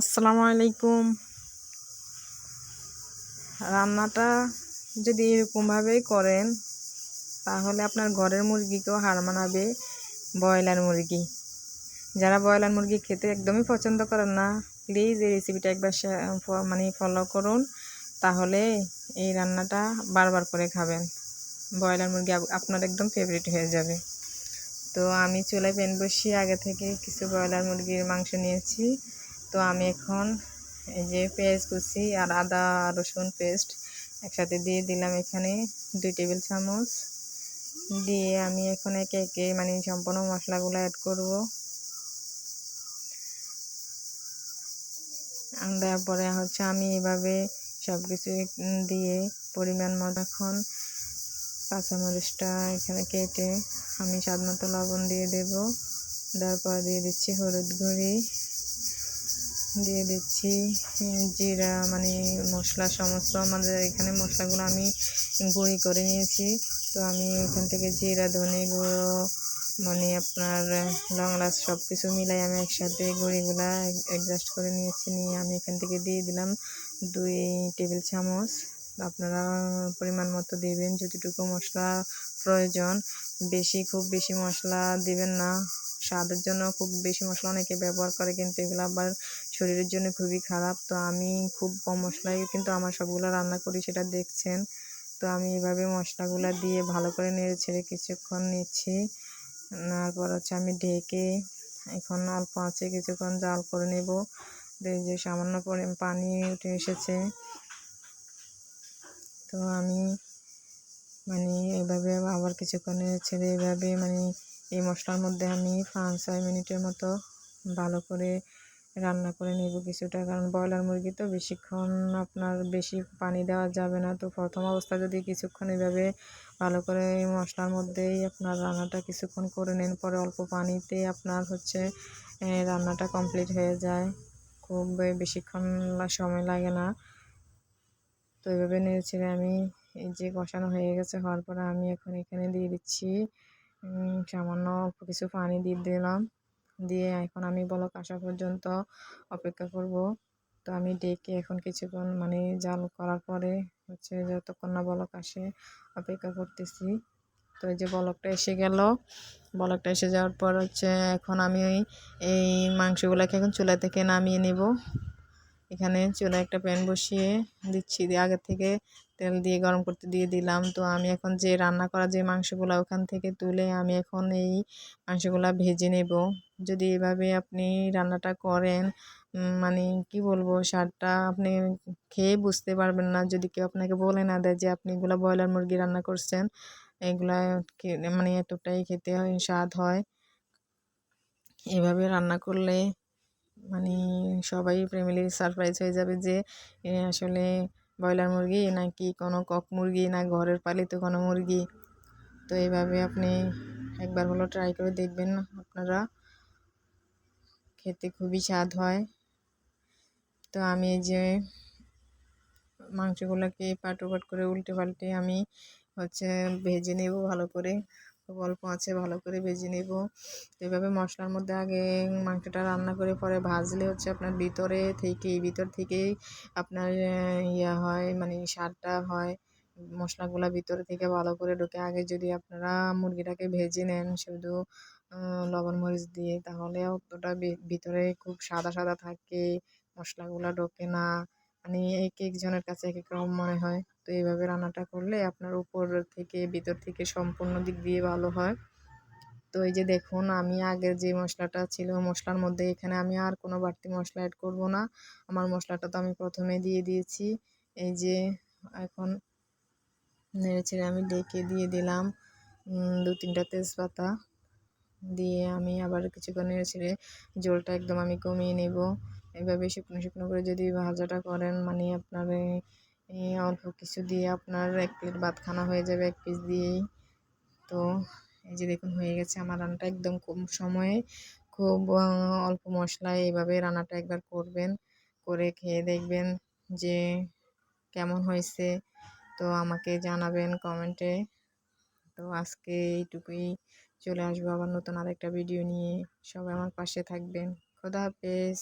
আসসালামু আলাইকুম। রান্নাটা যদি এরকমভাবেই করেন, তাহলে আপনার ঘরের মুরগিকেও হার মানাবে ব্রয়লার মুরগি। যারা ব্রয়লার মুরগি খেতে একদমই পছন্দ করেন না প্লিজ এই রেসিপিটা একবার মানে ফলো করুন, তাহলে এই রান্নাটা বারবার করে খাবেন। ব্রয়লার মুরগি আপনার একদম ফেভারিট হয়ে যাবে। তো আমি চুলায় প্যান বসিয়ে আগে থেকে কিছু ব্রয়লার মুরগির মাংস নিয়েছি। তো আমি এখন এই যে পেঁয়াজ কুচি আর আদা, রসুন পেস্ট একসাথে দিয়ে দিলাম এখানে দুই টেবিল চামচ। দিয়ে আমি এখন একে একে মানে সম্পূর্ণ মশলাগুলো অ্যাড করব। দেওয়ার পরে হচ্ছে আমি এভাবে সব কিছু দিয়ে পরিমাণ মতো এখন কাঁচামরিচটা এখানে কেটে আমি স্বাদ মতো লবণ দিয়ে দেব। তারপর দিয়ে দিচ্ছি হলুদ গুঁড়ি। দিয়ে দিচ্ছি জিরা মানে মশলা সমস্ত আমাদের এখানে মশলাগুলো আমি গুঁড়ি করে নিয়েছি। তো আমি এখান থেকে জিরা, ধনে গুঁড়ো মানে আপনার লংলাচ সব কিছু মিলাই আমি একসাথে গুঁড়িগুলা অ্যাডজাস্ট করে নিয়েছি, নিয়ে আমি এখান থেকে দিয়ে দিলাম দুই টেবিল চামচ। আপনারা পরিমাণ মতো দেবেন, যতটুকু মশলা প্রয়োজন। বেশি, খুব বেশি মশলা দেবেন না। স্বাদের জন্য খুব বেশি মশলা অনেকে ব্যবহার করে, কিন্তু এগুলো আবার শরীরের জন্য খুবই খারাপ। তো আমি খুব কম মশলায় কিন্তু আমার সবগুলো রান্না করি, সেটা দেখছেন। তো আমি এভাবে মশলাগুলো দিয়ে ভালো করে নেড়ে ছেড়ে কিছুক্ষণ নিচ্ছি। তারপর হচ্ছে আমি ঢেকে এখন অল্প আছে, কিছুক্ষণ জাল করে নেব। যে সামান্য পরে পানি উঠে এসেছে। তো আমি মানে এভাবে আবার কিছুক্ষণ ছেড়ে এভাবে মানে এই মশলার মধ্যে আমি পাঁচ ছয় মিনিটের মতো ভালো করে রান্না করে নেব কিছুটা, কারণ ব্রয়লার মুরগি তো বেশিক্ষণ আপনার বেশি পানি দেওয়া যাবে না। তো প্রথম অবস্থা যদি কিছুক্ষণ এভাবে ভালো করে মশলার মধ্যেই আপনার রান্নাটা কিছুক্ষণ করে নেন, পরে অল্প পানিতে আপনার হচ্ছে রান্নাটা কমপ্লিট হয়ে যায়। খুব বেশিক্ষণ সময় লাগে না। তো এভাবে নিয়েছি আমি এই যে কষানো হয়ে গেছে, হওয়ার পরে আমি এখন এখানে দিয়ে দিচ্ছি সামান্য কিছু পানি দিয়ে দিলাম। দিয়ে এখন আমি বলক আসা পর্যন্ত অপেক্ষা করব। তো আমি ডেকে এখন কিছুক্ষণ মানে জাল করার পরে হচ্ছে যতক্ষণ না বলক আসে অপেক্ষা করতেছি। তো এই যে বলকটা এসে গেল। বলকটা এসে যাওয়ার পর হচ্ছে এখন আমি এই মাংসগুলোকে এখন চুলা থেকে নামিয়ে নেব। এখানে চুলা একটা প্যান বসিয়ে দিচ্ছি দিয়ে আগে থেকে তেল দিয়ে গরম করতে দিয়ে দিলাম। তো আমি এখন যে রান্না করা যে মাংসগুলো ওখান থেকে তুলে আমি এখন এই মাংসগুলো ভেজে নেব। যদি এভাবে আপনি রান্নাটা করেন মানে কি বলব, স্বাদটা আপনি খেয়ে বুঝতে পারবেন না। যদি কেউ আপনাকে বলে না দেয় যে আপনি এগুলো ব্রয়লার মুরগি রান্না করছেন, এগুলা মানে এতটাই খেতে হয়, স্বাদ হয়। এভাবে রান্না করলে মানে সবাই ফ্যামিলির সারপ্রাইজ হয়ে যাবে যে আসলে ব্রয়লার মুরগি নাকি কোনো কক মুরগি না ঘরের পালিত কোনো মুরগি। তো এইভাবে আপনি একবার হলো ট্রাই করে দেখবেন আপনারা। খেতে খুবই স্বাদ হয়। তো আমি এই যে মাংসগুলোকে পাট পাট করে উল্টে পাল্টে আমি হচ্ছে ভেজে নেব ভালো করে। অল্প আছে, ভালো করে ভেজে নেব। এভাবে মশলার মধ্যে আগে মাংসটা রান্না করে পরে ভাজলে হচ্ছে আপনার ভিতরে থেকেই ভিতর থেকেই আপনার ইয়া হয় মানে সারটা হয়। মশলাগুলো ভিতরে থেকে ভালো করে ঢুকে আগে যদি আপনারা মুরগিটাকে ভেজে নেন, শুধু লবণ মরিচ দিয়ে তাহলে অতটা ভিতরে খুব সাদা সাদা থাকে, মশলাগুলো ঢোকে না। মানে এক একজনের কাছে এক এক রকম মনে হয়। তো এইভাবে রান্নাটা করলে আপনার উপর থেকে, ভিতর থেকে সম্পূর্ণ দিক দিয়ে ভালো হয়। তো এই যে দেখুন, আমি আগের যে মশলাটা ছিল, মশলার মধ্যে এখানে আমি আর কোনো বাড়তি মশলা অ্যাড করব না। আমার মশলাটা তো আমি প্রথমে দিয়ে দিয়েছি। এই যে এখন নেড়ে ছেড়ে আমি ডেকে দিয়ে দিলাম দু তিনটা তেজপাতা। দিয়ে আমি আবার কিছুক্ষণ ছেড়ে জলটা একদম আমি কমিয়ে নেব। এভাবে শুকনো শুকনো করে যদি ভাজাটা করেন মানে আপনার অল্প কিছু দিয়ে আপনার এক প্লেট ভাত খানা হয়ে যাবে এক পিস দিয়েই। তো এই যে দেখুন, হয়ে গেছে আমার রান্নাটা একদম কম সময়ে। খুব অল্প মশলায় এইভাবে রান্নাটা একবার করবেন, করে খেয়ে দেখবেন যে কেমন হয়েছে। তো আমাকে জানাবেন কমেন্টে। তো আজকে এইটুকুই। চলে আসব আবার নতুন আরেকটা ভিডিও নিয়ে। সবাই আমার পাশে থাকবেন। খোদা হাফেজ।